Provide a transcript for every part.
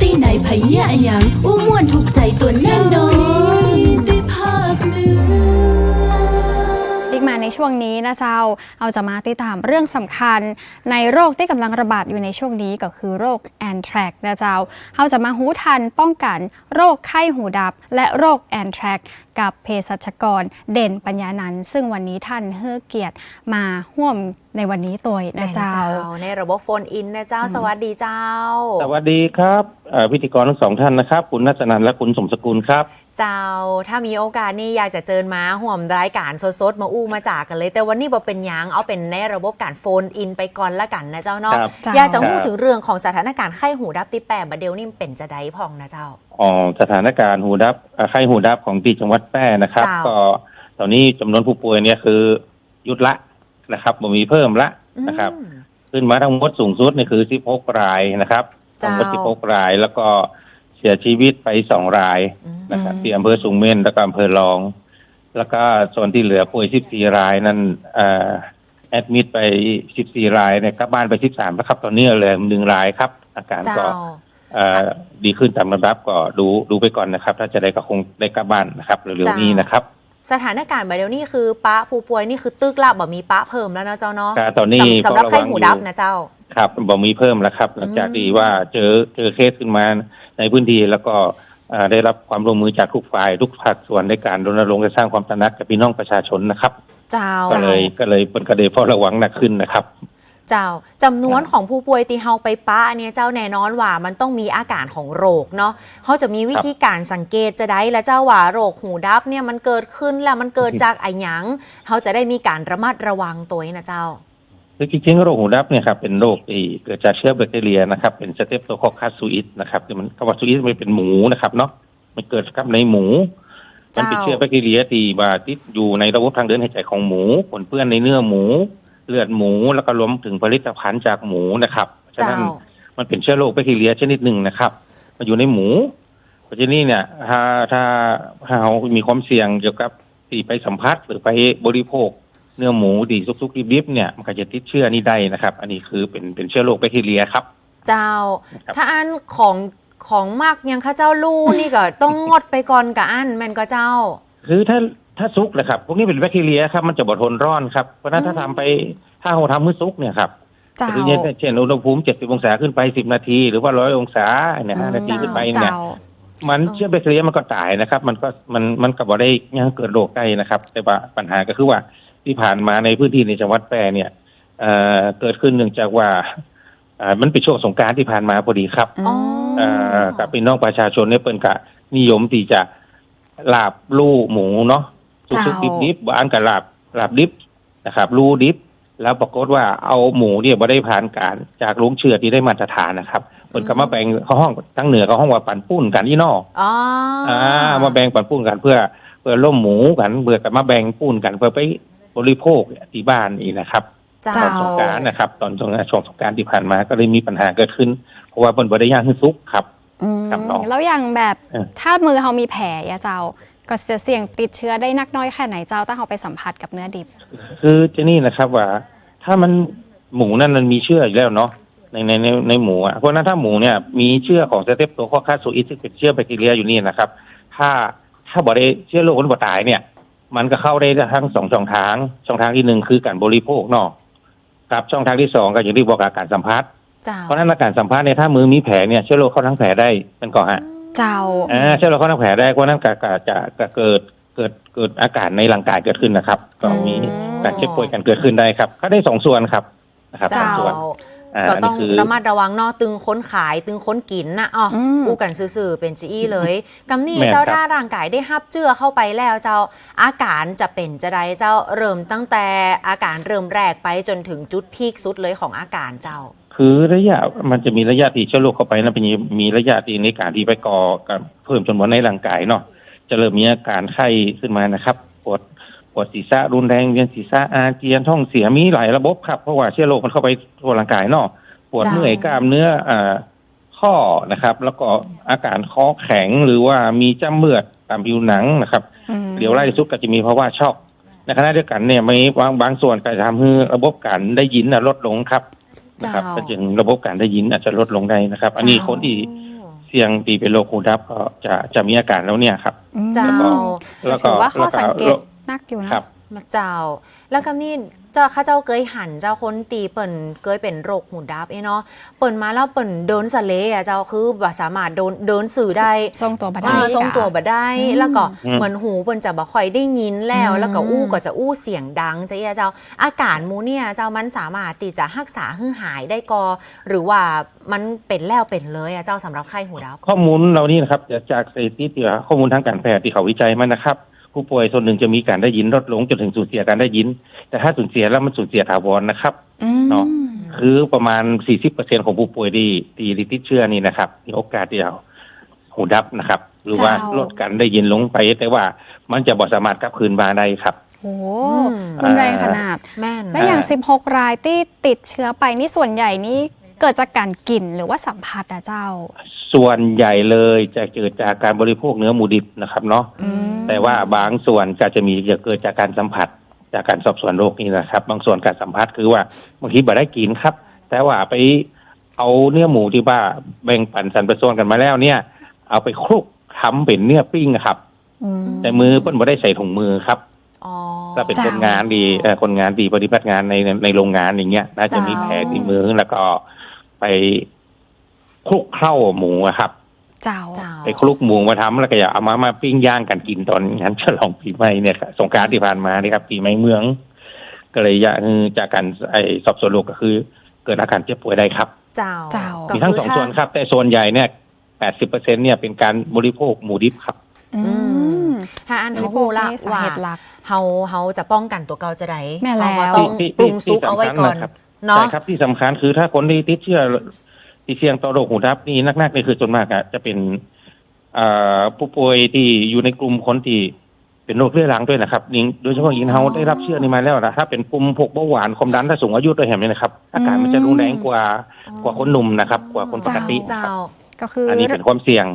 သိနိုင်ဖယံအယံဥ ช่วงนี้นะเจ้า เอาจะมาติดตามเรื่องสำคัญ ในโรคที่กำลังระบาดอยู่ในช่วงนี้ก็คือโรคแอนแทรกนะเจ้าเราจะมาหูทันป้องกัน โรคไข้หูดับ และโรคแอนแทรกกับเภสัชกรเด่นปัญญานันท์ซึ่งวันนี้ท่านเฮือเกียรติมาห่วมในวันนี้ตัวนะเจ้า ในระบบโฟนอินนะเจ้า สวัสดีเจ้า สวัสดีครับเอ่อพิธีกรทั้งสองท่านนะครับ คุณนัชนันท์และคุณสมสกุลครับ เจ้าถ้ามีโอกาสนี่อยากจะเจิญมาห่วมรายการสดๆ มาอู้มาจากกันเลย แต่วันนี้บ่เป็นหยังเอาเป็นในระบบการโฟนอินไปก่อนละกันนะเจ้าเนาะครับจ้าอยากจะพูดถึงเรื่องของสถานการณ์ไข้หูดับที่แปรบดเดลนี่มันเป็นจะได้พองนะเจ้า อ๋อสถานการณ์หูดับเอ่อไข้หูดับของที่จังหวัดแพร่นะครับเจ้าก็ตอนนี้จำนวนผู้ป่วยเนี่ยคือหยุดละนะครับบ่มีเพิ่มละนะครับอืมขึ้นมาทั้งหมดสูงสุดนี่คือ 16 รายนะครับเจ้าทั้งหมด16 ราย แล้วก็ เสียชีวิตไป2รายอืมนะครับที่อำเภอสูงเม่นแล้วก็อำเภอรอง แล้วก็ส่วนที่เหลือป่วย14รายนั้นเอ่อแอดมิดไป14รายเนี่ยกลับบ้านไป13แล้วครับ ตอนนี้เหลือหนึ่งรายครับ อาการเจ้าก็เอ่อดีขึ้นตามลำดับก็ดูดูไปก่อนนะครับ ถ้าจะได้ก็คงได้กลับบ้านนะครับเร็วจ้าๆนี้นะครับสถานการณ์บดเดลนี่คือปะผู้ป่วยนี่คือตึกละบ่มีปะเพิ่มแล้วนะเจ้าเนาะก็ตอนนี้สำสำหรับก็ระวังไข้หูดับอยู่นะเจ้า ครับบอกมีเพิ่มแล้วครับ หลังจากที่ว่าเจอเจอเคสขึ้นมา ในพื้นที่แล้วก็เอ่อได้รับความร่วมมือจากทุกฝ่ายทุกภาคส่วนในการรณรงค์และสร้างความตระหนักกับพี่น้องประชาชนนะครับ เจ้าก็เลยก็เลยเป็นกระเดเฝ้าระวังหนักขึ้นนะครับ เจ้าจำนวนของผู้ป่วยที่เฮาไปปะเนี่ยเจ้าแน่นอนว่ามันต้องมีอาการของโรคเนาะเขาจะมีวิธีการสังเกตจะได้และเจ้าว่าโรคหูดับเนี่ยมันเกิดขึ้นแล้วมันเกิดจากไอะหยังเขาจะได้มีการระมัดระวังตัวนี้นะเจ้า คือจริงๆโรคหูดับเนี่ยครับเป็นโรคที่เกิดจากเชื้อแบคทีเรียนะครับเป็นสเตปโตโคคัสซูอิสนะครับคือมันคำว่าซูอิสมันเป็นหมูนะครับเนาะมันเกิดกับในหมู มันเป็นเจ้าเชื้อแบคทีเรียที่ว่าติดอยู่ในระบบทางเดินหายใจของหมูปนเปื้อนในเนื้อหมู เลือดหมูแล้วก็รวมถึงผลิตภัณฑ์จากหมูนะครับฉะเจ้านั้นมันเป็นเชื้อโรคแบคทีเรียชนิดหนึ่งนะครับมันอยู่ในหมูเพราะฉะนี้เนี่ยถ้าถ้าถ้าเรามีความเสี่ยงเกี่ยวกับที่ไปสัมผัสหรือไปบริโภค เนื้อหมูดีซุกๆดิบๆเนี่ยมันก็จะติดเชื้อนี้ได้นะครับ อันนี้คือเป็นเป็นเชื้อโรคแบคทีเรียครับ เจ้านะครับ ถ้าอันของของมากยังข้าเจ้าลู่นี่ก็ต้องงดไปก่อนกับอันแม่นก็เจ้า คือถ้าถ้าซุกนะครับพวกนี้เป็นแบคทีเรียครับมันจะบดทนร้อนครับเพราะฉะนั้นถ้าอืม ทำไปถ้าเราทำมือซุกเนี่ยครับเจ้า คือเนี่ยเช่นอุณหภูมิ 70 องศาขึ้นไป 10 นาที หรือว่า 100 องศาเนี่ยอืม 5นาทีขึ้นไปเนี่ย เจ้า มันอ๋อเชื้อแบคทีเรียมันก็ตายนะครับ มันก็มันมันก็บ่ได้ยังเกิดโรคได้นะครับ แต่ว่าปัญหาก็คือว่า ที่ผ่านมาในพื้นที่ในจังหวัดแพร่เนี่ยเอ่อเกิดขึ้นเนื่องจากว่าอ่ามันเป็นช่วงสงกรารที่ผ่านมาพอดีครับอ๋อ เอ่อกับพี่น้องประชาชนเนี่ยเปิ้นกะนิยมที่จะลาบลู่หมูเนาะเจ้าสุกๆดิบๆบ้านกับลาบลาบดิบนะครับลู่ดิบ แล้วปรากฏว่าเอาหมูเนี่ยบ่ได้ผ่านการจากลุงเชือดที่ได้มาตรฐานนะครับเปิ้นก็มาแบ่งเขาห้องทั้งเหนือเขาห้องว่าปั่นปุ้นกันที่นอก อ๋อออ่ามาแบ่งปั่นปุ้นกันเพื่อเพื่อล่มหมูกันเพื่อกันมาแบ่งปุ้นกันเพื่อไป บริโภคที่บ้านอีกนะครับเจ้าตอนสงกรารนะครับ ตอนช่วงช่วงสงกรารที่ผ่านมาก็เลยมีปัญหาเกิดขึ้น เพราะว่าเปิ้นบ่ได้ย่างขึ้นซุกครับอืมครับน้องแล้วอย่างแบบเออถ้ามือเขามีแผลอะเจ้า ก็จะเสี่ยงติดเชื้อได้นักน้อยแค่ไหนเจ้าถ้าเขาไปสัมผัสกับเนื้อดิบ คือเจนี่นะครับว่า ถ้ามันหมูนั่นมันมีเชื้ออยู่แล้วเนาะในในในในหมูอะเพราะฉะนั้นถ้าหมูเนี่ยมีเชื้อของสเตปโตโคคัสซูอิสซึ่งเป็นเชื้อแบคทีเรียอยู่นี่นะครับ ถ้าถ้าบ่ได้เชื้อโรคมันบ่ตายเนี่ย มันก็เข้าได้ทั้งสองช่องทาง ช่องทางที่หนึ่งคือการบริโภคเนาะกับช่องทางที่สองก็อย่างที่บอกกับการสัมผัสเจ้าเพราะฉะนั้นอาการสัมผัสเนี่ยถ้ามือมีแผลเนี่ยเชื้อโรคเข้าทั้งแผลได้เป็นก่อนฮะเจ้าอ่าเชื้อโรคเข้าทั้งแผลได้เพราะฉะนั้นก็ก็จะจะเกิดเกิดเกิดอาการในร่างกายเกิดขึ้นนะครับก็มีอืมการเจ็บป่วยกันเกิดขึ้นได้ครับก็ได้สองส่วนครับนะครับสอเจ้างส่วนอ่า ก็อันต้นี้องคือระมัดระวังเนาะตึงค้นขายตึงค้นกินนะอ๋ออมอู้กันซื่อๆเป็นจีเลยกำนี่แม่นเจ้าครับถ้าร่างกายได้ฮับเจือเข้าไปแล้วเจ้าอาการจะเป็นจะไดเจ้าเริ่มตั้งแต่อาการเริ่มแรกไปจนถึงจุดพีคสุดเลยของอาการเจ้า คือระยะมันจะมีระยะที่เชื้อโรคเข้าไปนะเป็นมีระยะที่ในการที่ไปก่อกับเพิ่มจำนวนในร่างกายเนาะจะเริ่มมีอาการไข้ขึ้นมานะครับปวด ปวดศีรษะรุนแรงเวียนศีรษะอาเจียนท้องเสียมีหลายระบบครับเพราะว่าเชื้อโรคมันเข้าไปทั่วร่างกายเนาะปวดจ้ะเมื่อยกล้ามเนื้ออ่าข้อนะครับ แล้วก็อาการคอแข็งหรือว่ามีจ้ำเลือดตามผิวหนังนะครับอืมเดี๋ยวไล่สุดก็จะมีภาวะช็อกในขณะเดียวกันเนี่ยมีบางบางส่วนก็จะทำให้ระบบการได้ยินน่ะลดลงครับนะครับเจ้าก็จึงระบบการได้ยินอาจจะลดลงได้นะครับ อันนี้คนที่เสี่ยงตีเป็นโรคหูดับก็จะจะมีอาการแล้วเนี่ยครับอืมเจ้าแล้วก็ถือว่าข้อสังเกตแล้ว นักอยู่นะครับ มาเจ้า แล้วก็นี่เจ้าข้าเจ้าเคยหันเจ้าคนตีเปิ่นเคยเป็นโรคหูดับเอ้เนาะเปิ่นมาแล้วเปิ่นเดินสะเลอะเจ้าคือแบบสามารถเดินเดินสื่อได้ทรงตัวบัดได้อ่าทรงตัวกะบ่ได้ อืม แล้วก็อืมเหมือนหูเปิ่นจะบ่ค่อยได้ยินแล้วอืมแล้วก็อู้ก็จะอู้เสียงดังจะเอียเจ้าอาการหมูเนี่ยเจ้ามันสามารถตีจะรักษาให้หายได้กอ หรือว่ามันเป็นแล้วเป็นเลยอะเจ้าสำหรับไข้หูดับ ข้อมูลเรานี่นะครับจะจากสถิติที่ว่าข้อมูลทางการแพทย์ที่เขาวิจัยมานะครับ ผู้ป่วยส่วนหนึ่งจะมีการได้ยินลดลงจนถึงสูญเสียการได้ยิน แต่ถ้าสูญเสียแล้วมันสูญเสียถาวรนะครับอืมเนาะคือประมาณ 40%ของผู้ป่วยที่ที่ติดเชื้อนี่นะครับมีโอกาสที่จะหูดับนะครับ หรือว่าเจ้าลดการได้ยินลงไป แต่ว่ามันจะบ่สามารถกลับคืนมาได้ครับโอ้อืมรุนแรงขนาดแม่นและอย่าง 16 รายที่ติดเชื้อไปนี่ส่วนใหญ่นี่ เกิดจากการกินหรือว่าสัมผัสอะเจ้า ส่วนใหญ่เลยจะเกิดจากการบริโภคเนื้อหมูดิบนะครับเนาะอืม แต่ว่าบางส่วนก็จะมีจะเกิดจากการสัมผัสจากการสอบสวนโรคนี่นะครับ บางส่วนการสัมผัสคือว่าบางทีบ่ได้กินครับ แต่ว่าไปเอาเนื้อหมูที่ว่าแบ่งปันสันประส่วนกันมาแล้วเนี่ย เอาไปคลุกทำเป็นเนื้อปิ้งครับ อืม แต่มือเพิ่นบ่ได้ใส่ถุงมือครับ อ๋อ ถ้าเป็นจ้าคนงานดีเอ่อคนงานดีปฏิบัติงานในในในโรงงานอย่างเงี้ยน่าจะมีจ้าแผลที่มือแล้วก็ ไปคลุกเข้าหมูอะครับเจ้าเจ้าไปคลุกหมูมาทำแล้วก็อย่าเอามามาปิ้งย่างกันกินตอนงานฉลองปีใหม่เนี่ยครับสงกรารที่ผ่านมานี่ครับปีใหม่เมือง ก็เลยอยากจากการไอสอบสวนโรคก็คือ เกิดอาการเจ็บป่วยได้ครับ เจ้าเจ้าก็มีทั้งคืสองถ้าส่วนครับ แต่ส่วนใหญ่เนี่ยแปดสิบเปอร์เซ็นเนี่ยเป็นการบริโภคหมูดิบครับ อืมถ้าอันบเขาริโภหูคละนี่สาว่าเหตุหลักเฮาเฮาจะป้องกันตัวเกาจะได้แม่แล้วเราก็ต้องที่ปรุงที่ซุปเอาไว้ก่อน ที่สำคัญนะครับเนาะ ใช่ครับที่สำคัญคือถ้าคนที่ติดเชื้อที่เสี่ยงต่อโรคหูดับนี่นักๆนี่คือส่วนมากอะจะเป็นเอ่อผู้ป่วยที่อยู่ในกลุ่มคนที่เป็นโรคเรื้อรังด้วยนะครับยิงโดยเฉพาะยิงเฮาได้รับเชื้อนี้มาแล้วนะถ้าเป็นกลุ่มพวกเบาหวานความดันถ้าสูงอายุตัวแหมเนี่ยนะครับ อาการมันจะรุนแรงกว่ากว่าคนหนุ่มนะครับ กว่าคนปกตินะเจ้าครับก็คืออันนี้เป็นความเสี่ยง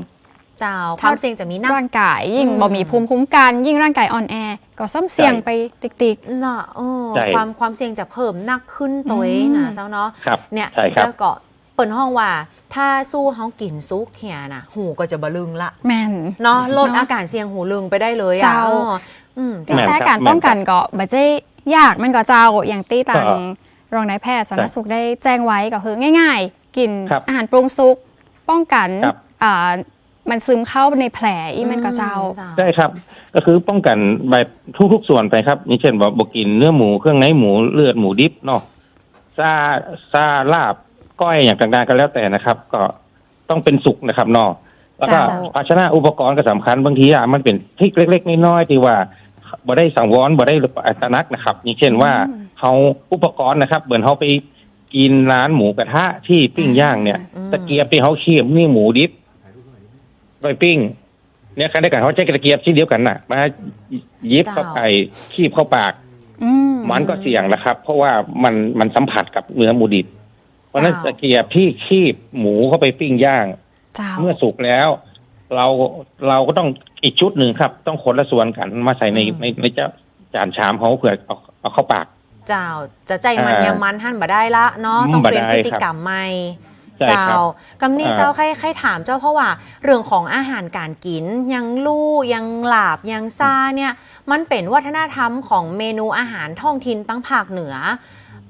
เจ้าความเสี่ยงจะมีนัก ร่างกายยิ่งอืมบ่มีภูมิคุ้มกัน ยิ่งร่างกายอ่อนแอ ก็ซ้ำเสี่ยงไปติ๊กเนาะเออใช่ความความเสี่ยงจะเพิ่มนักขึ้นตัวเองอืนะมเจ้าเนาะครับเนี่ยใช่ครับ แล้วก็เปิดห้องว่า ถ้าสู้เฮากินซุกเหียนะหูก็จะบะลึงละๆแม่น เนาะลดเนาะอาการเสี่ยงหูลึงไปได้เลยอะเจ้า เอออืมจริงแม่นแต่ครับการป้องกันก็บ่ใช่ยากมันก็เจ้าอย่างตี้ตังก็รองนายแพทย์สาธารณสุขได้แจ้งไว้ก็คือง่าย ๆ กินครับอาหารปรุงสุกป้องกันครับ อ่า มันซึมเข้าในแผลอีมันก็เจ้า ใช่ครับ ก็คือป้องกันแบบทุกๆส่วนไปครับนี่เช่นว่าบกินเนื้อหมูเครื่องในหมูเลือดหมูดิบเนาะซาซาลาบก้อยอย่างต่างๆก็แล้วแต่นะครับ ก็ต้องเป็นสุกนะครับเนาะแล้วก็เจ้าภาชนะอุปกรณ์ก็สำคัญบางทีอะมันเป็นทริกเล็ก ๆน้อยๆที่ว่าบ่ได้สังวรบ่ได้อัตนักนะครับนี่เช่นว่าเขาอุปกรณ์นะครับเหมือนเขาไปกินร้านหมูกระทะที่ปิ้งย่างเนี่ยอืมตะเกียบที่เขาเคี่ยมนี่หมูดิบ ไปปิ้ง เนี่ยการได้กันเขาใช้ตะเกียบชิ้นเดียวกันน่ะ มาหยิบเข้าไปคีบเข้าปากอืมมันก็เสี่ยงนะครับ เพราะว่ามันมันสัมผัสกับเนื้อหมูดิบเพราะฉะนั้นจ้าตะเกียบที่คีบหมูเข้าไปปิ้งย่างเจ้าเมื่อสุกแล้ว เราเราก็ต้องอีกชุดหนึ่งครับ ต้องคนละส่วนกันมาใส่ในในในเจ้าจานชามเขาเผื่อเอาเอาเข้าปาก เจ้าจะใจมันอ่ายามันหั่นบ่ได้ละเนาะอืมต้องเปลี่ยนบ่ได้พฤติกรรมใหม่ใช่ เจ้าครับกำนี่อ่าเจ้าใครใครถามเจ้าเพราะว่า เรื่องของอาหารการกิน ยังลู่ยังหลาบยังซาเนี่ยมันเป็นวัฒนธรรมของเมนูอาหารท้องถิ่นตั้งภาคเหนือ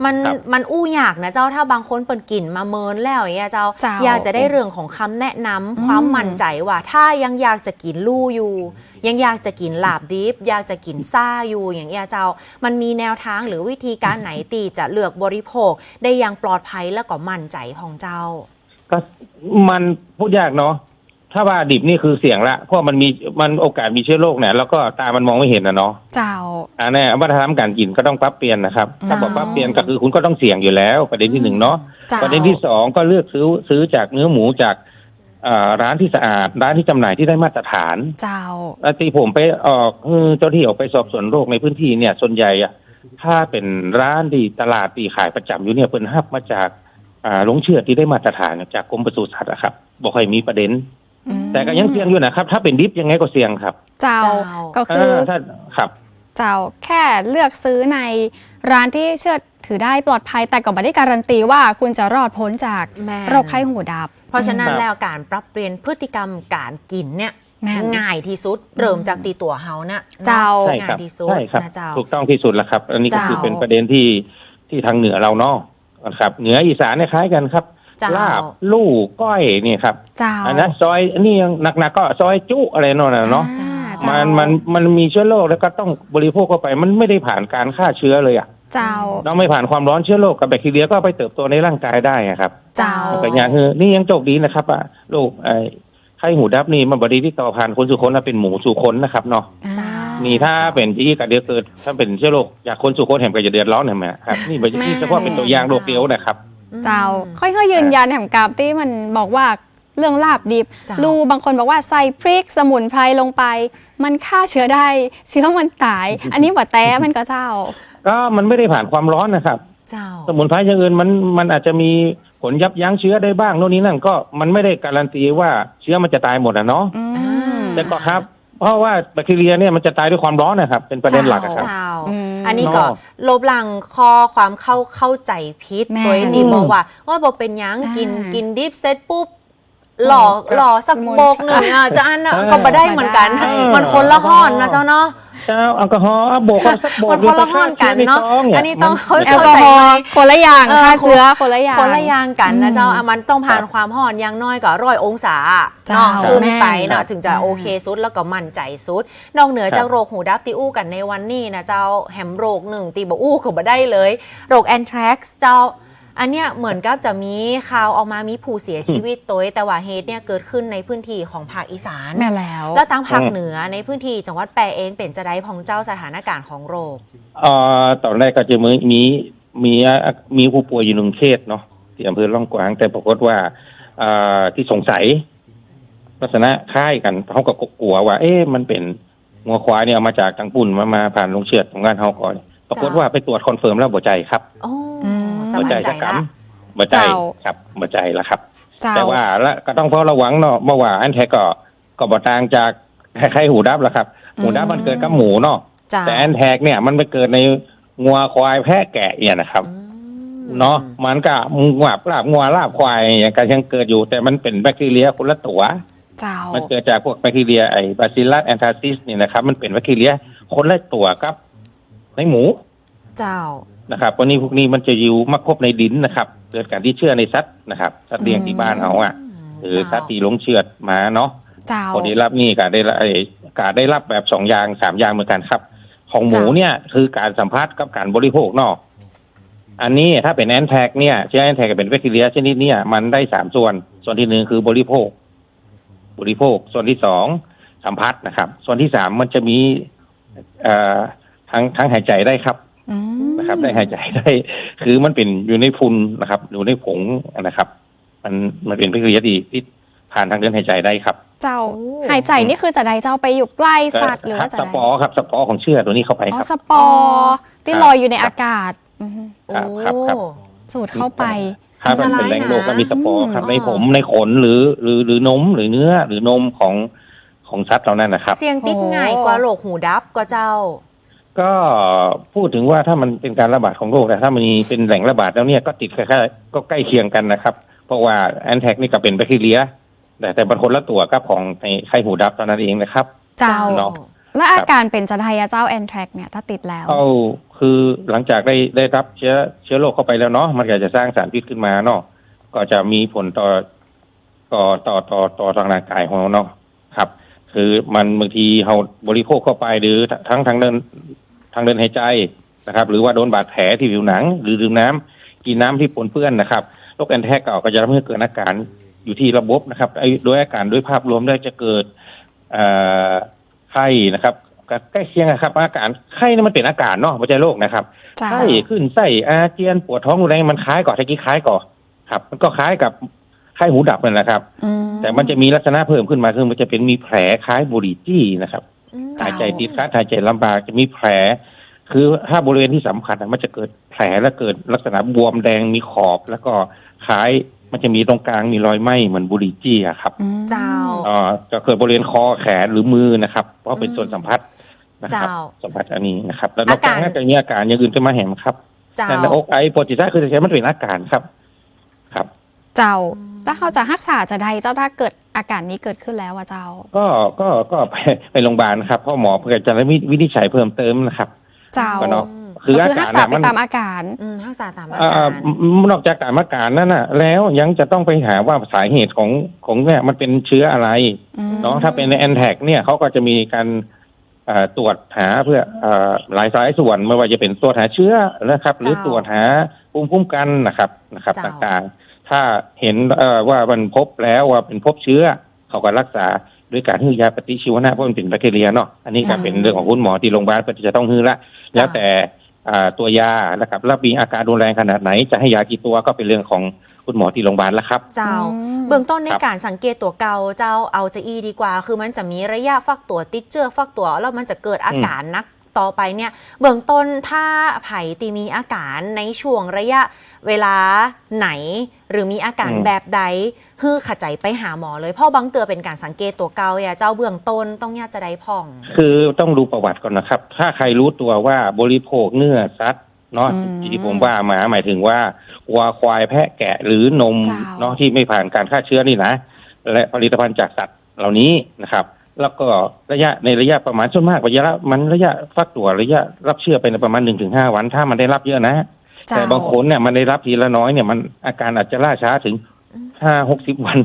มันครับมันอู้ยากนะเจ้าถ้าบางคนเปิดกินมาเมินแล้วอย่างเงี้ยเจ้าเจ้าอยากจะได้เรื่องของคำแนะนำความอืมมั่นใจว่า ถ้ายังอยากจะกินลู่อยู่ ยังอยากจะกินลาบดิบอยากจะกินซ่าอยู่อย่างเงี้ยเจ้า มันมีแนวทางหรือวิธีการไหนตีจะเลือกบริโภค ได้อย่างปลอดภัยและก็มั่นใจของเจ้า ก็มันพูดยากเนาะ ถ้าว่าดิบนี่คือเสี่ยงละเพราะมันมีมันโอกาสมีเชื้อโรคเนี่ยแล้วก็ตามันมองไม่เห็นนะเนาะเจ้าอันนี้วัฒนธรรมการกินก็ต้องปรับเปลี่ยนนะครับจ้าถ้าบอกปรับเปลี่ยนก็คือคุณก็ต้องเสี่ยงอยู่แล้ว ประเด็นที่หนึ่งเนาะเจ้าประเด็นที่สองก็เลือกซื้อซื้อจากเนื้อหมูจากเอ่อร้านที่สะอาดร้านที่จำหน่ายที่ได้มาตรฐาน เจ้าแล้วที่ผมไปออกเออเจ้าที่ออกไปสอบสวนโรคในพื้นที่เนี่ยส่วนใหญ่อะถ้าเป็นร้านที่ตลาดที่ขายประจำอยู่เนี่ยเป็นฮับมาจากอ่าลงเชื่อที่ได้มาตรฐานจากกรมปศุสัตว์อะครับบอกให้มีประเด็นอืม แต่ก็ยังเสี่ยงอยู่นะครับ ถ้าเป็นดิฟยังไงก็เสี่ยงครับ เจ้าเจ้าก็คือเถ้าครับ เจ้าแค่เลือกซื้อในร้านที่เชื่อถือได้ปลอดภัยแต่ก็ไม่ได้การันตีว่าคุณจะรอดพ้นจากแม่นโรคไข้หูดับ เพราะฉะนั้นครับแล้วการปรับเปลี่ยนพฤติกรรมการกินเนี่ยแม่นง่ายที่สุด เริ่มจากตีตัวเฮานะเจ้าใช่ง่าครัยบที่สุดใช่ครับนะเจ้าถูกต้องที่สุดแล้วครับ อันนี้ก็เจ้าคือเป็นประเด็นที่ที่ทางเหนือเราเนาะนะครับ เหนืออีสานเนี่ยคล้ายกันครับเจ้า ลาบลู่ก้อยนี่ครับเจ้าอันนั้นซอยอันนี้ยังหนักๆก็ซอยจุอะไรโน่นน่ะเนาะอ่เจ้ามันมันมันมีเชื้อโรคแล้วก็ต้องบริโภคเข้าไป มันไม่ได้ผ่านการฆ่าเชื้อเลยอะเจ้าเราไม่ผ่านความร้อนเชื้อโรคกับแบคทีเรียก็ไปเติบโตในร่างกายได้อะครับ เจ้าแต่อย่างคือนี่ยังโชคดีนะครับอะโรคไอ้ไข้หูดับนี่มันบดีที่ต่อผ่านคนสู่คนแล้วเป็นหมูสู่คนนะครับเนาะอ่านี่ถ้าเป็นที่กัดเดียวเกิดถ้าเป็นเชื้อโรคจากคนสู่คนแห่งก็จะเดือดร้อนเห็นไหมครับนี่เป็นที่เฉพาะเป็นตัวอย่างโรคเดียวนะครับ เจ้า ค่อยๆยืนยันแห่งกรรมที่มันบอกว่าเรื่องลาบดิบเจ้าลูบางคนบอกว่าใส่พริกสมุนไพรลงไป มันฆ่าเชื้อได้ เชื้อมันตาย อันนี้บ่แต้มันก็เจ้า ก็มันไม่ได้ผ่านความร้อนนะครับ เจ้า สมุนไพรอย่างอื่นมันมันอาจจะมีผลยับยั้งเชื้อได้บ้างโน่นนี้นั่นก็มันไม่ได้การันตีว่าเชื้อมันจะตายหมดอะเนาะอืมแต่ก็ครับ เพราะว่าแบคทีเรียเนี่ยมันจะตายด้วยความร้อนนะครับ เป็นประเด็นหลักอะครับเจ้า อืมอันนี้ก็เนาะลบหลังข้อความเข้าเข้าใจพิษแม่ตัวเองดีบอกว่าว่าบอกเป็นหยังอ่ากิกินกินดิฟเสร็จปุ๊บหล่อครับหล่อสักสมุนโบกหนึ่งอะจะอันน่ะเออก็มาได้เหมือนกัน เออ มันคนละห้อนนะเจ้าเนาะ เจ้าแอลกอฮอล์อะโบกกันสักโบกมันคนละห้อนกันเนาะใชื้ใท้งอันนี้ต้องมัเข้าแอเข้าลกอใจฮอไหม ล์คนละอย่างเออ ฆ่าคนเชื้อคนละอย่าง คนละอย่างกันนะเจ้าอืมอะมันต้องผ่านความห่อนอย่างน้อยก็ร้อยองศาเจ้าเนาะขึ้นไปแม่เนาะถึงจะโอเคสุดแล้วก็มั่นใจสุด นอกเหนือจากโรคหูดับตีอู้กันในวันนี้นะเจ้าแฮมโรคหนึ่งตีบอู้ก็บ่ได้เลย โรคแอนทรักซ์เจ้า อันเนี้ยเหมือนกับจะมีข่าวออกมามีผู้เสียชีวิตตัวแต่ว่าเหตุเนี่ยเกิดขึ้นในพื้นที่ของภาคอีสานแม่แล้ว แล้วตั้งภาคเหนือในพื้นที่จังหวัดแปรเองเป็นจะได้พองเจ้าสถานการณ์ของโรคเอ่อตอนแรกก็จะมีมีมีมีผู้ป่วยอยู่หนึ่งเคสเนาะที่อำเภอล่องกวาง แต่ปรากฏว่าเอ่อที่สงสัย ลักษณะคล้ายกันเขาก็กลัวว่า เอ๊ะมันเป็นงัวควายเนี่ยเอามาจากทางปุ่นมามาผ่านลงเชือดของงานเขาก่อนปรากฏว่าไปตรวจคอนเฟิร์มแล้วบ่ใจครับโอ้อืม สบ่บาใจยใจจะกละำบ่ใจเจ้าครับบ่ใจแล้วครับเจ้าแต่ว่าและก็ต้องเฝ้าระวังเนาะเมื่อว่าอันแท้ก็ก็บ่ต่างจากคล้ายๆหูดับละครับ หูดับมันเกิดกับหมูเนาะจ้าแต่แอนแทกเนี่ยมันไปเกิดในงัวควายแพะแกะเนี่ยนะครับอืมเนาะมันก็งัวลาบงัวลาบควายอย่างก็ยังเกิดอยู่ แต่มันเป็นแบคทีเรียคนละตัวเจ้ามันเกิดจากพวกแบคทีเรียไอ้บาซิลัสแอนทาซิสเนี่ยนะครับ มันเป็นแบคทีเรียคนละตัวครับ ในหมู เจ้า นะครับวันนี้พวกนี้มันจะอยู่มาครบในดินนะครับเกิดการที่เชื่อในสัตว์นะครับสัตว์เลี้ยงที่บ้านเขาอะหรือสัตว์ที่หลงเชือดมาเนาะเจ้าพอได้รับนี่ก็ได้รับไอ้การได้รับแบบสองอย่างสามอย่างเหมือนกันครับ ของหมูจ้ะเนี่ยคือการสัมผัสกับการบริโภคเนอกอันนี้ถ้าเป็นแอนแทกเนี่ยเชื้อแอนแทกเป็นแบคทีเรียชนิดเนี้มันได้สามส่วน ส่วนที่หนึ่งคือบริโภค บริโภค ส่วนที่สองสัมผัสนะครับ ส่วนที่สามมันจะมีเอ่อทั้งทั้งหายใจได้ครับอืม นะครับ ได้หายใจได้คือมันเป็นอยู่ในพุนนะครับอยู่ในผงนะครับ มันมันเป็นแบคทีเรียที่ที่ผ่านทางเดินหายใจได้ครับ เจ้าโอ้หายใจนี่คือจะได้เจ้าไปอยู่ใกล้สัตว์หรือว่าจะสได้ปอร์ครับสปอร์ของเชื้อตัวนี้เข้าไปอ๋อครับสปอร์ที่ลอยอยู่ในอากาศอือฮึครับครับครับโอ้สูดเข้าไปถ้ามันเป็นอันตรายแหล่งโรคนะก็มีสปอร์ครับอืมในผมในขนหรือหรือหรือนมหรือเนื้อหรือนมของของสัตว์เรานั่นนะครับ เสียงติดโอ้ง่ายกว่าโรคหูดับก็เจ้า ก็พูดถึงว่าถ้ามันเป็นการระบาดของโรคแต่ถ้ามันมีเป็นแหล่งระบาดแล้วเนี่ยก็ติดคล้ายๆก็ใกล้เคียงกันนะครับ เพราะว่าแอนแทกนี่ก็เป็นแบคทีเรีย แต่แต่บางคนละตัวกับของในไข้หูดับตอนนั้นเองนะครับ เจ้าเนาะและอาการเป็นจะไทยาเจ้าแอนแทรกเนี่ยถ้าติดแล้วเอาคือหลังจากได้ได้รับเชื้อเชื้อโรคเข้าไปแล้วเนาะมันก็จะสร้างสารพิษขึ้นมาเนาะก็จะมีผลต่อต่อต่อต่อต่อทางร่างกายของเราเนาะครับ คือมันบางทีเราบริโภคเข้าไปหรือทั้งทางเดิน ทางเดินหายใจนะครับ หรือว่าโดนบาดแผลที่ผิวหนัง หรือดื่มน้ำกินน้ำที่ปนเปื้อนนะครับโรคแอนแทกเก่าก็จะทำให้เกิดอาการอยู่ที่ระบบนะครับไอ้โดยอาการด้วยภาพรวมได้จะเกิดเอ่อไข้นะครับก็ใกล้เคียงนะครับ อาการไข้นี่มันเป็นอาการเนาะไม่ใช่โรคนะครับเจ้าไข้ขึ้นไส้อาเจียนปวดท้องรุนแรงมันคล้ายก่อนตะกี้คล้ายก่อนครับ มันก็คล้ายกับไข้หูดับนั่นแหละครับอืแต่มันจะมีลักษณะเพิ่มขึ้นมาคือมันจะเป็นมีแผลคล้ายบุหรี่จี้นะครับอืมเจ้า หายใจติดขัดหายใจลำบากจะมีแผล คือถ้าบริเวณที่สำคัญอะมันจะเกิดแผลและเกิดลักษณะบวมแดงมีขอบแล้วก็คล้ายมันจะมีตรงกลางมีรอยไหม้เหมือนบุหรี่จี้อะครับอืมเจ้าอ่าจะเกิดบริเวณคอแขนหรือมือนะครับ เพราะเป็นส่วนสัมผัสนะครับเจ้าสัมผัสอันนี้นะครับ แล้วนอกจากอาการนั้นจะมีอาการอย่างอื่นจะมาแหมครับเจ้าแต่ในอกไอปวดจิตได้คือจะใช้มันเป็นอาการครับ ครับ เจ้า แล้วเขาจะรักษาจะใดเจ้าถ้าเกิดอาการนี้เกิดขึ้นแล้วอะเจ้า ก็ก็ก็ไปไปโรงพยาบาลครับเพ่อหมอเพื่อจะได้วินิจฉัยเพิ่มเติมนะครับ เจ้าก็เนาะคืคือออารักากรษาน่ะไปมันตามอาการอืมรักษาตามอาอ่าการนอกจากการอาการนั่นน่ะ แล้วยังจะต้องไปหาว่าสาเหตุของของเนี่ยมันเป็นเชื้ออะไรเนาะถ้าเป็นในแอนแทกเนี่ยเขาก็จะมีการเอ่อตรวจหาเพื่อเอ่อหลายสายส่วนไม่ว่าจะเป็นตรวจหาเชื้อนะครับ หรือเจ้าตรวจหาภูมิคุ้มกันนะครับนะครับเจ้าต่างๆ ถ้าเห็นเอ่อว่ามันพบแล้วว่าเป็นพบเชื้อ เขาก็รักษาด้วยการฮื้อยาปฏิชีวนะเพราะมันเป็นแบคทีเรียเนาะอันนี้ก็เจ้าเป็นเรื่องของคุณหมอที่โรงพยาบาลก็จะต้องฮื้อละแล้วแต่อ่าตัวยานะครับแล้วมีอาการรุนแรงขนาดไหน จะให้ยากี่ตัวก็เป็นเรื่องของคุณหมอที่โรงพยาบาลละครับ เจ้าอืมเบื้องต้นในครับการสังเกตตัวเกาเจ้าเอาจะอีดีกว่า คือมันจะมีระยะฟักตัวติดเชื้อฟักตัว แล้วมันจะเกิดอาการนัก ต่อไปเนี่ยเบื้องต้นถ้าไผ่ตีมีอาการในช่วงระยะเวลาไหน หรือมีอาการอืมแบบใดฮือขจายไปหาหมอเลยเพราะบางเตือเป็นการสังเกตตัวเกาอย่าเจ้าเบื้องต้นต้องยาจะได้พ่อง คือต้องดูประวัติก่อนนะครับ ถ้าใครรู้ตัวว่าบริโภคเนื้อสัตว์เนาะอืมที่ผมว่ามาหมายถึงว่าวัวควายแพะแกะหรือนมเจ้าเนาะที่ไม่ผ่านการฆ่าเชื้อนี่นะและผลิตภัณฑ์จากสัตว์เหล่านี้นะครับ แล้วก็ระยะในระยะประมาณส่วนมากระยะละมันระยะฟักตัวระยะรับเชื้อไปในประมาณหนึ่งถึงห้าวัน ถ้ามันได้รับเยอะนะเจ้าแต่บางคนเนี่ยมันได้รับทีละน้อยเนี่ยมันอาการอาจจะล่าช้าถึงห้าหกสิบวัน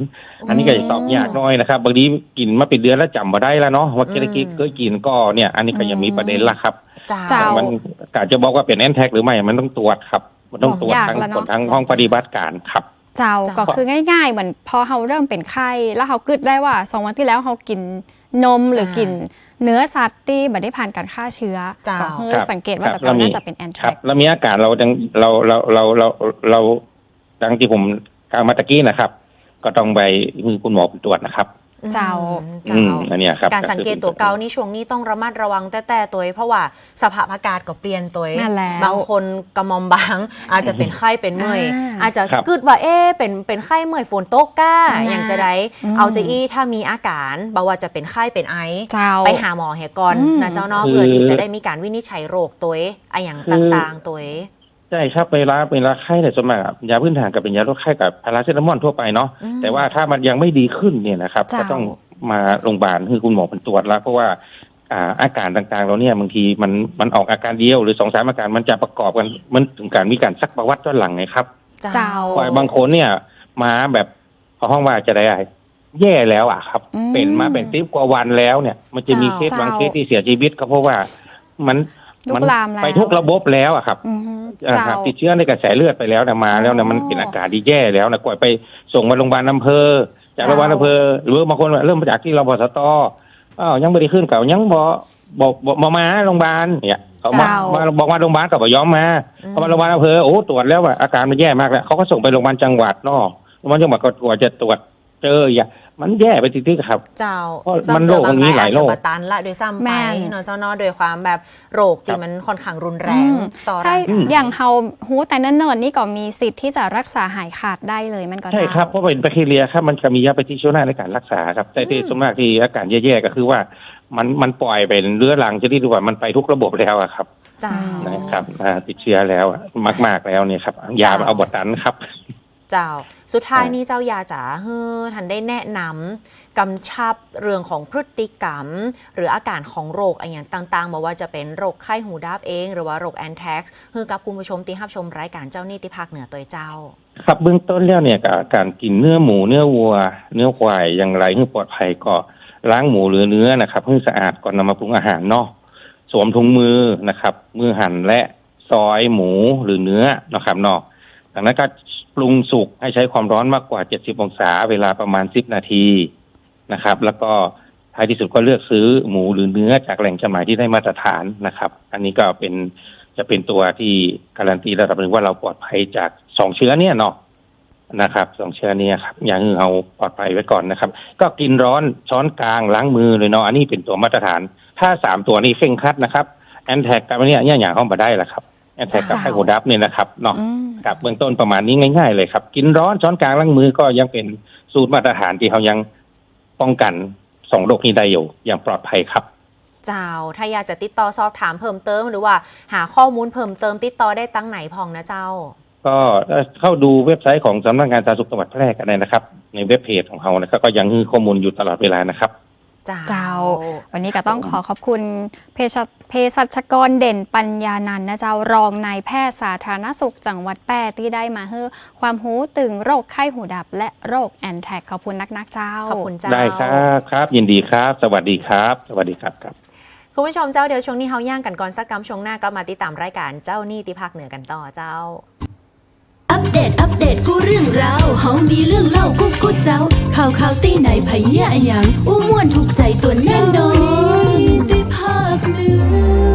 อันนี้ก็จะตอบยากน้อยนะครับบางทีกินมาเป็นเดือนแล้วจำมาได้แล้วเนาะว่าอืมเกกี้เคยกินก็เนี่ย อันนี้ก็ยังมีประเด็นละครับเจ้าเจ้ามันกาจะบอกว่าเป็นแอนแท็กหรือไม่มันต้องตรวจครับ มันต้องตรวจยากทั้งแล้วเนอะทั้งห้องปฏิบัติการครับเจ้าเจ้าก็คือง่ายๆ เหมือนพอเขาเริ่มเป็นไข้ แล้วเขากึดได้ว่าสองวันที่แล้วเขากิน นมหรือกินเนื้อสัตว์ที่ไม่ได้ผ่านการฆ่าเชื้อเจ้า ก็คือครับสังเกตว่าครับแต่ก่อนแล้วมี น่าจะเป็นแอนแทครัรบ กแล้วมีอาการเราจังเราเราเราเราเราดังที่ผมกล่าวมาตะกี้นะครับ ก็ต้องไปมือคุณหมอตรวจนะครับ เจ้าอือืมมอันเนี้ยครับการสังเกตตัวเกานี่ช่วงนี้ต้องระมัดระวังแต่แต่ตัวเองเพราะว่าสภาพอากาศก็เปลี่ยนตัวเองนั่นแล้วบางคนกระหมอมบาง อาจจะเป็นไข้เป็นเมื่อยอ่าอาจจะครับกึดว่าเอ๊ะเป็นเป็นไข้เมื่อยฝนตกก้าอ่าอย่างจะได้อืมเอาจะอี้ถ้ามีอาการบอกว่าจะเป็นไข้เป็นไอเจ้าไปหาหมอเหก่อนอืมนะเจ้าเนาะคือเพื่อที่จะได้มีการวินิจฉัยโรคตัวเองอะอย่างคือต่างๆตัวเอง ใช่ครับเวลาเวลาไข้เนี่ยส่วนมากอะยาพื้นฐานกับเป็นยาลดไข้กับพาราเซตามอลทั่วไปเนาะอืมแต่ว่าถ้ามันยังไม่ดีขึ้นเนี่ยนะครับเจ้าก็ต้องมาโรงพยาบาลคือคุณหมอเป็นตรวจแล้ว เพราะว่าอ่าอาการต่างๆเราเนี่ยบางทีมันมันออกอาการเดียวหรือสองสามอาการมันจะประกอบกันมันถึงการมีการซักประวัติย้อนหลังไงครับ เจ้าเพราะบางคนเนี่ยมาแบบพอห้องว่าจะได้อะไรแย่แล้วอะครับ อืมเป็นมาเป็นสิบกว่าวันแล้วเนี่ย มันจะมีเคสเจ้า บางเคสที่เสียชีวิตก็เพราะว่ามัน ลุมักลามแล้วไปทุกระบบแล้วอะครับอือฮึอ่าเจ้าครับ ติดเชื้อในกระแสเลือดไปแล้วนะมาแล้วนะมันอ๋อเป็นอาการที่แย่แล้วนะกว่าไปส่งมาโรงพยาบาลอำเภอ จากเจ้าโรงพยาบาลอำเภอหรือบางคนเริ่มมาจากที่รพสตอ้าวยังไม่ได้ขึ้นเก่ายังบอกบอกบอกมามาโรงพยาบาลเนี่ยเขามาเจ้ามาบอกมาโรงพยาบาลก็บอกยอมมาอืมพอมาโรงพยาบาลอำเภอโอ้ตรวจแล้วว่าอาการมันแย่มากแล้วเขาก็ส่งไปโรงพยาบาลจังหวัดเนอกโรงพยาบาลจังหวัดก็กว่าจะตรวจเจออย่า มันแย่ไปจริงๆครับ เจ้าเพราะมันโรคมันมีหลายโรคอาจจะบตันละโดยซ้ำแม่ไปนเนาะเจ้าเนาะโดยความแบบโรคที่มันค่อนข้างรุนแรงอืมต่อถ้าร่างกายอย่างเฮาหูแต่เนิ่นๆนี่ก็มีสิทธิ์ที่จะรักษาหายขาดได้เลยมันก็ใช่เจ้าครับเพราะเป็นแบคทีเรียครับมันจะมียาปฏิชีวนะในการรักษาครับแต่ที่อืมส่วนมากที่อาการแย่ๆก็คือว่ามันมันปล่อยไปเรื้อรังจะได้ดูว่ามันไปทุกระบบแล้วอะครับเจ้านะครับอ่าติดเชื้อแล้วอะมาก ๆแล้วเนี่ยครับยามันเอาบทนั้นครับ เจ้า สุดท้ายอ่านี้นี้เจ้ายาจ๋าเฮ้อทันได้แนะนำกำชับเรื่องของพฤติกรรม หรืออาการของโรคอะไรอย่างต่างๆบอกว่าจะเป็นโรคไข้หูดับเอง หรือว่าโรคแอนแท็กซ์เฮ้อกับคุณผู้ชมที่รับชมรายการเจ้านี่ที่ภาคเหนือตัวเจ้า ครับเบื้องต้นแล้วเนี่ยกับการกินเนื้อหมูเนื้อวัว เนื้อควายอย่างไรให้ปลอดภัยก็ล้างหมูหรือเนื้อนะครับให้สะอาดก่อนนำมาปรุงอาหารเนาะสวมถุงมือนะครับ มือหั่นและซอยหมูหรือเนื้อนะครับเนาะจากนั้นก็ ปรุงสุกให้ใช้ความร้อนมากกว่า 70 องศา เวลาประมาณ 10 นาทีนะครับ แล้วก็ท้ายที่สุดก็เลือกซื้อหมูหรือเนื้อจากแหล่งจำหน่ายที่ได้มาตรฐานนะครับ อันนี้ก็เป็นจะเป็นตัวที่การันตีระดับหนึ่งว่าเราปลอดภัยจากสองเชื้อเนี่ยเนาะนะครับสองเชื้อเนี้ครับอย่างอื่นเอาปลอดภัยไว้ก่อนนะครับ ก็กินร้อนช้อนกลางล้างมือเลยเนาะอันนี้เป็นตัวมาตรฐาน ถ้าสามตัวนี้เข่งคัดนะครับแอนแท็กกับอันเนี้ยเนี่ยอย่างเข้ามาได้ละครับ แอนแท็กกับจ้าไข้หูดับเนี่ยนะครับเนาะอืมครับเบื้องต้นประมาณนี้ง่ายๆเลยครับ กินร้อนช้อนกลางล้างมือก็ยังเป็นสูตรมาตรฐานที่เขายังป้องกันสองโรคนี้ได้อยู่อย่างปลอดภัยครับเจ้า ถ้าอยากจะติดต่อสอบถามเพิ่มเติม หรือว่าหาข้อมูลเพิ่มเติมติดต่อได้ตั้งไหนพองนะเจ้า ก็เข้าดูเว็บไซต์ของสำนักงานสาธารณสุขจังหวัดแพร่กันได้นะครับ ในเว็บเพจของเขานะครับก็ยังมีข้อมูลอยู่ตลอดเวลานะครับเจ้าเจ้า วันนี้ก็ต้องขอขอบคุณเภสัชเภสัชกรเด่นปัญญานันท์นะเจ้ารองนายแพทย์สาธารณสุขจังหวัดแปร่ที่ได้มาให้ความรู้ตึงโรคไข้หูดับ และโรคแอนแทกขอบคุณนักนักๆเจ้าขอบคุณเจ้าได้ครับครับ ยินดีครับ สวัสดีครับ สวัสดีครับครับคุณผู้ชมเจ้าเดี๋ยวช่วงนี้เฮาย่างกันก่อนสักกรรมช่วงหน้าก็มาติดตามรายการเจ้านี่ติภาคเหนือกันต่อเจ้าอัป เดตกู้เรื่องราวเฮามีเรื่องเล่ากู้กู้เจ้า ข่าวข่าวตีไหนไผเนี่ยอย่างอู้ม่วนถูกใจตัวแน่นอนได้ภาคหนือ